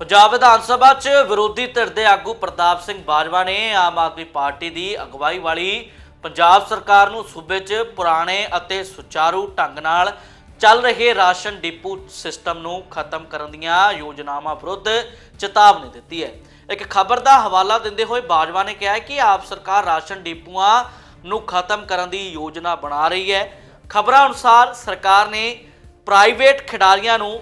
ਪੰਜਾਬ ਵਿਧਾਨ ਸਭਾ 'ਚ ਵਿਰੋਧੀ ਧਿਰ ਦੇ ਆਗੂ ਪ੍ਰਤਾਪ ਸਿੰਘ ਬਾਜਵਾ ਨੇ ਆਮ ਆਦਮੀ ਪਾਰਟੀ ਦੀ ਅਗਵਾਈ ਵਾਲੀ ਪੰਜਾਬ ਸਰਕਾਰ ਨੂੰ ਸੂਬੇ 'ਚ ਪੁਰਾਣੇ ਅਤੇ ਸੁਚਾਰੂ ਢੰਗ ਨਾਲ ਚੱਲ ਰਹੇ ਰਾਸ਼ਨ ਡਿਪੂ ਸਿਸਟਮ ਨੂੰ ਖਤਮ ਕਰਨ ਦੀਆਂ ਯੋਜਨਾਵਾਂ ਵਿਰੁੱਧ ਚੇਤਾਵਨੀ ਦਿੱਤੀ ਹੈ। ਇੱਕ ਖਬਰ ਦਾ ਹਵਾਲਾ ਦਿੰਦੇ ਹੋਏ ਬਾਜਵਾ ਨੇ ਕਿਹਾ ਕਿ ਆਪ ਸਰਕਾਰ ਰਾਸ਼ਨ ਡਿਪੂਆਂ ਨੂੰ ਖਤਮ ਕਰਨ ਦੀ ਯੋਜਨਾ ਬਣਾ ਰਹੀ ਹੈ। ਖਬਰਾਂ ਅਨੁਸਾਰ ਸਰਕਾਰ ਨੇ ਪ੍ਰਾਈਵੇਟ ਖਿਡਾਰੀਆਂ ਨੂੰ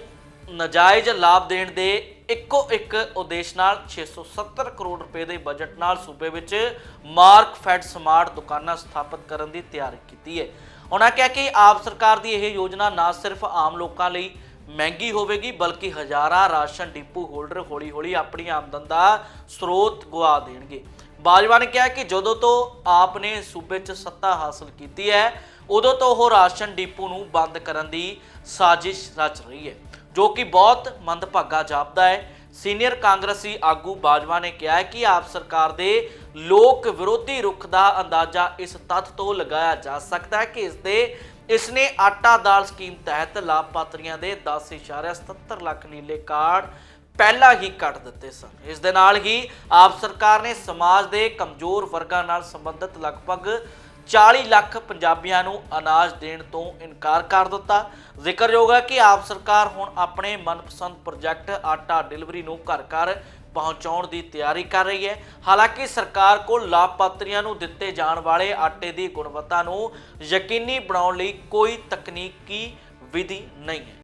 ਨਜਾਇਜ਼ ਲਾਭ ਦੇਣ ਦੇ ਇੱਕੋ ਇੱਕ ਉਦੇਸ਼ ਨਾਲ 670 ਕਰੋੜ ਰੁਪਏ ਦੇ ਬਜਟ ਨਾਲ ਸੂਬੇ ਵਿੱਚ ਮਾਰਕ ਫੈਡ ਸਮਾਰਟ ਦੁਕਾਨਾਂ ਸਥਾਪਿਤ ਕਰਨ ਦੀ ਤਿਆਰੀ ਕੀਤੀ ਹੈ। ਉਹਨਾਂ ਕਿਹਾ ਕਿ ਆਪ ਸਰਕਾਰ ਦੀ ਇਹ ਯੋਜਨਾ ਨਾ ਸਿਰਫ ਆਮ ਲੋਕਾਂ ਲਈ ਮਹਿੰਗੀ ਹੋਵੇਗੀ, ਬਲਕਿ ਹਜ਼ਾਰਾਂ ਰਾਸ਼ਨ ਡਿਪੂ ਹੋਲਡਰ ਹੌਲੀ-ਹੌਲੀ ਆਪਣੀ ਆਮਦਨ ਦਾ ਸਰੋਤ ਗਵਾ ਦੇਣਗੇ। ਬਾਜਵਾ ਨੇ ਕਿਹਾ ਕਿ ਜਦੋਂ ਤੋਂ ਆਪ ਨੇ ਸੂਬੇ 'ਚ ਸੱਤਾ ਹਾਸਲ ਕੀਤੀ ਹੈ, ਉਦੋਂ ਤੋਂ ਉਹ ਰਾਸ਼ਨ ਡਿਪੂ ਨੂੰ ਬੰਦ ਕਰਨ ਦੀ ਸਾਜ਼ਿਸ਼ ਰਚ ਰਹੀ ਹੈ। ਜੋ ਕਿ ਬਹੁਤ ਮੰਦਭਾਗਾ ਜਾਪਦਾ ਹੈ। ਸੀਨੀਅਰ ਕਾਂਗਰਸੀ ਆਗੂ ਬਾਜਵਾ ਨੇ ਕਿਹਾ ਕਿ ਆਪ ਸਰਕਾਰ ਦੇ ਲੋਕ ਵਿਰੋਧੀ ਰੁਖ ਦਾ ਅੰਦਾਜ਼ਾ ਇਸ ਤੱਥ ਤੋਂ ਲਗਾਇਆ ਜਾ ਸਕਦਾ ਹੈ ਕਿ ਇਸ ਦੇ, ਇਸ ਨੇ ਆਟਾ ਦਾਲ ਸਕੀਮ ਤਹਿਤ ਲਾਭਪਾਤਰੀਆਂ ਦੇ 10.77 ਲੱਖ ਨੀਲੇ ਕਾਰਡ ਪਹਿਲਾਂ ਹੀ ਕੱਟ ਦਿੱਤੇ ਸਨ। ਇਸ ਦੇ ਨਾਲ ਹੀ ਆਪ ਸਰਕਾਰ ਨੇ ਸਮਾਜ ਦੇ ਕਮਜ਼ੋਰ ਵਰਗਾਂ ਨਾਲ ਸੰਬੰਧਿਤ ਲਗਭਗ 40 ਲੱਖ ਪੰਜਾਬੀਆਂ ਨੂੰ ਅਨਾਜ ਦੇਣ ਤੋਂ ਇਨਕਾਰ ਕਰ ਦਿੱਤਾ। ਜ਼ਿਕਰਯੋਗ ਹੈ ਕਿ ਆਪ ਸਰਕਾਰ ਹੁਣ ਆਪਣੇ ਮਨਪਸੰਦ ਪ੍ਰੋਜੈਕਟ ਆਟਾ ਡਿਲੀਵਰੀ ਨੂੰ ਘਰ ਘਰ ਪਹੁੰਚਾਉਣ ਦੀ ਤਿਆਰੀ ਕਰ ਰਹੀ ਹੈ। ਹਾਲਾਂਕਿ ਸਰਕਾਰ ਕੋਲ ਲਾਭਪਾਤਰੀਆਂ ਨੂੰ ਦਿੱਤੇ ਜਾਣ ਵਾਲੇ ਆਟੇ ਦੀ ਗੁਣਵੱਤਾ ਨੂੰ ਯਕੀਨੀ ਬਣਾਉਣ ਲਈ ਕੋਈ ਤਕਨੀਕੀ ਵਿਧੀ ਨਹੀਂ ਹੈ।